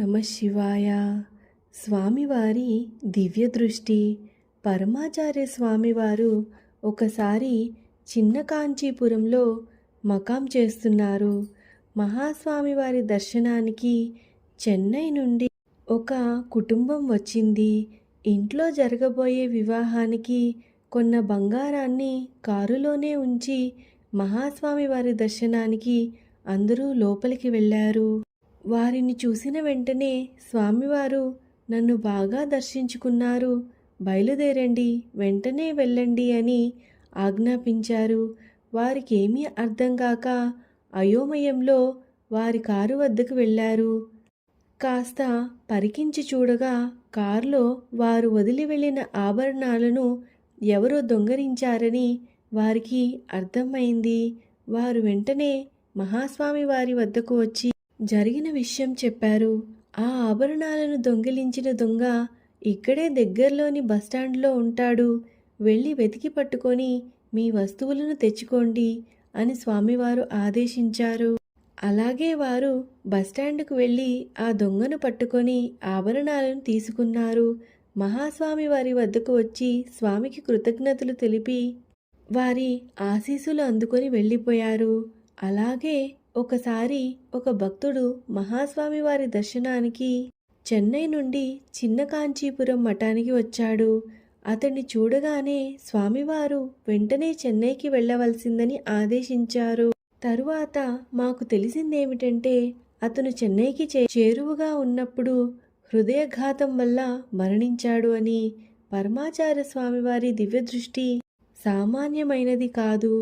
నమ శివాయ. స్వామివారి దివ్య దృష్టి పరమాచార్య స్వామివారు ఒకసారి చిన్న కాంచీపురంలో మకాం చేస్తున్నారు. మహాస్వామివారి దర్శనానికి చెన్నై నుండి ఒక కుటుంబం వచ్చింది. ఇంట్లో జరగబోయే వివాహానికి కొన్న బంగారాన్ని కారులోనే ఉంచి మహాస్వామి వారి దర్శనానికి అందరూ లోపలికి వెళ్ళారు. వారిని చూసిన వెంటనే స్వామివారు నన్ను బాగా దర్శించుకున్నారు. బయలుదేరండి వెంటనే వెళ్ళండి అని ఆజ్ఞాపించారు. వారికి ఏమీ అర్థం కాక అయోమయంలో వారి కారు వద్దకు వెళ్ళారు. కాస్త పరికించి చూడగా కారులో వారు వదిలి వెళ్ళిన ఆభరణాలను ఎవరో దొంగరించారని వారికి అర్థమైంది. వారు వెంటనే మహాస్వామి వారి వద్దకు వచ్చి జరిగిన విషయం చెప్పారు. ఆ ఆభరణాలను దొంగిలించిన దొంగ ఇక్కడే దగ్గరలోని బస్టాండ్లో ఉంటాడు. వెళ్ళి వెతికి పట్టుకొని మీ వస్తువులను తెచ్చుకోండి అని స్వామివారు ఆదేశించారు. అలాగే వారు బస్టాండ్కు వెళ్ళి ఆ దొంగను పట్టుకొని ఆభరణాలను తీసుకున్నారు. మహాస్వామి వారి వద్దకు వచ్చి స్వామికి కృతజ్ఞతలు తెలిపి వారి ఆశీస్సులు అందుకొని వెళ్ళిపోయారు. అలాగే ఒకసారి ఒక భక్తుడు మహాస్వామి వారి దర్శనానికి చెన్నై నుండి చిన్న కాంచీపురం మఠానికి వచ్చాడు. అతన్ని చూడగానే స్వామివారు వెంటనే చెన్నైకి వెళ్ళవలసిందని ఆదేశించారు. తరువాత మాకు తెలిసిందేమిటంటే అతను చెన్నైకి చే చేరువగా ఉన్నప్పుడు హృదయఘాతం వల్ల మరణించాడు అని పరమాచార్య స్వామివారి దివ్యదృష్టి సామాన్యమైనది కాదు.